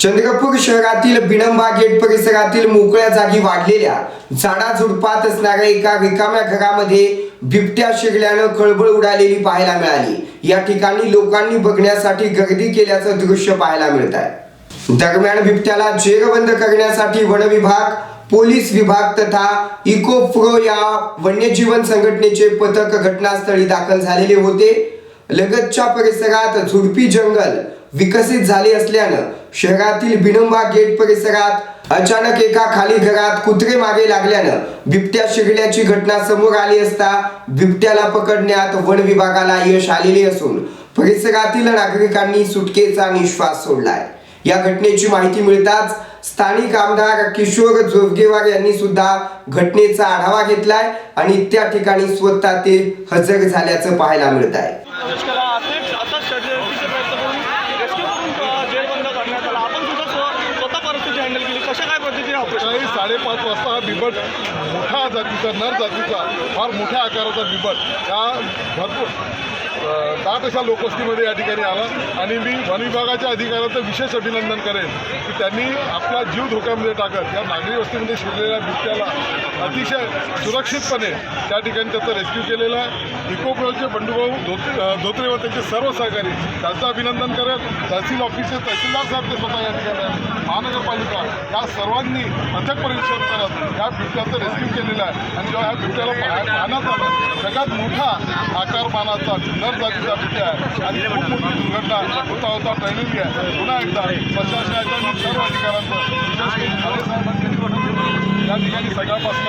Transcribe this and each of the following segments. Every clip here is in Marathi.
चंद्रपूर शहरातील बिणंबा गेट परिसरातील मोकळ्या जागी वाढलेल्या झाडाझुडपात असणाऱ्या एका रिकाम्या घरामध्ये बिबट्या शिरल्यानं खळबळ उडालेली पाहायला मिळाली. या ठिकाणी लोकांनी बघण्यासाठी गर्दी केल्याचं दृश्य पाहायला मिळत आहे. दरम्यान बिबट्याला जेरबंद करण्यासाठी वन विभाग पोलीस विभाग तथा इको प्रो या वन्यजीवन संघटनेचे पथक घटनास्थळी दाखल झालेले होते. लगतच्या परिसरात झुडपी जंगल विकसित झाले असल्यानं शहरातील बिनंबा गेट परिसरात अचानक एका खाली घरात कुत्रे मागे लागल्यानं बिबट्या शिरल्याची घटना समोर आली असता बिबट्याला पकडण्यात वन विभागाला यश आलेले असून परिसरातील नागरिकांनी सुटकेचा निश्वास सोडलाय. या घटनेची माहिती मिळताच स्थानिक आमदार किशोर जोरगेवार यांनी सुद्धा घटनेचा आढावा घेतलाय आणि त्या ठिकाणी स्वतः ते हजर झाल्याचं पाहायला मिळत आहे कशा काय पद्धतीने ऑपरेशन साडेपाच वाजता हा बिबट मोठा जातीचा नर जातीचा फार मोठ्या आकाराचा बिबट या भरपूर दहा दाट अशा लोकवस्तीमध्ये या ठिकाणी आला. आणि मी वन विभागाच्या अधिकाऱ्याचं विशेष अभिनंदन करेन की त्यांनी आपला जीव धोक्यामध्ये टाकत या नागरी वस्तीमध्ये शिरलेल्या बिबट्याला अतिशय सुरक्षितपणे त्या ठिकाणी त्याचा रेस्क्यू केलेला. आहे इकोप्रोचे बंडूभाऊ धोत्रे धोत्रेवर धोत्रे व त्यांचे सर्व सहकारी त्यांचं अभिनंदन करत तहसील ऑफिसचे तहसीलदार साहेब ते स्वतः या ठिकाणी महानगरपालिका या सर्वांनी अथक परिश्रम करत या बिबट्याचं रेस्क्यू केलेलं आहे. आणि जेव्हा ह्या बिबट्याला बाहेर पाहण्यात आलं सगळ्यात मोठा आकारमानाचा नर जातीचा बिबट्या आहे. आणि खूप मोठी दुर्घटना होता होता टळलेली आहे. पुन्हा एकदा प्रशासनाच्या आणि सर्व अधिकाऱ्यांचं विशेष करून ठाणे या ठिकाणी सगळ्यापासून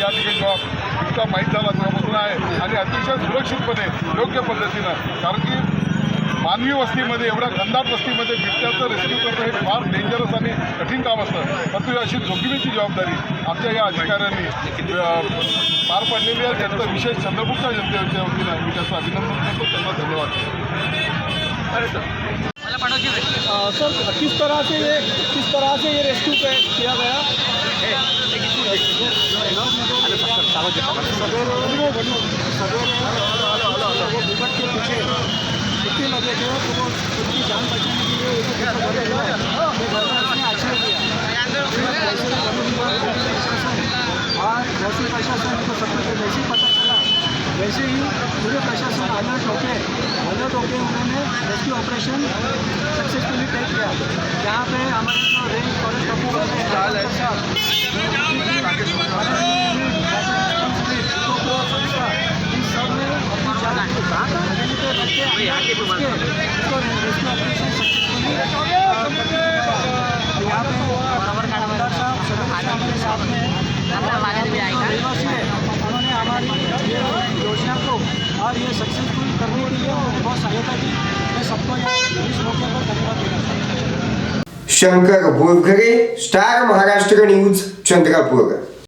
या ठिकाणी जेव्हा बिबट्या माहीत झाला आहे. आणि अतिशय सुरक्षितपणे योग्य पद्धतीनं कारण की मानवी वस्तीमध्ये एवढ्या घनदाट वस्तीमध्ये बिबट्याचं रेस्क्यू करणं हे फार डेंजरस आणि कठीण काम असतं परंतु अशी जोखमीची जबाबदारी आमच्या या अधिकाऱ्यांनी पार पाडलेली आहे त्यांचं विशेष चंद्रपूरच्या जनतेच्या वतीनं मी त्याचं अभिनंदन करतो त्यांना धन्यवाद अ, सर किस तरह से ये किस तरह से ये रेस्क्यू किया गया विपट के पीछे कुत्ते लगे थे तो वो उनकी जान बचाने के लिए एक एक करके बोले गए ये घटना उसने आश्रय दिया जैसे प्रशासन को सब कुछ वैसे ही पता चला वैसे ही पूरे प्रशासन अलर्ट होके अलर्ट होके उन्होंने रेस्क्यू ऑपरेशन सक्सेसफुली तय किया यहाँ पे हमारे जो रेंज फॉरेस्ट ऑफिसर है राजेंद्र साहब उन्होंने हमारी योजना को और ये सक्सेसफुल करने के लिए बहुत सहायता की। मैं सबको इस मौके पर धन्यवाद देना चाहता हूँ। Shankar Borghare star Maharashtra news Chandrapur.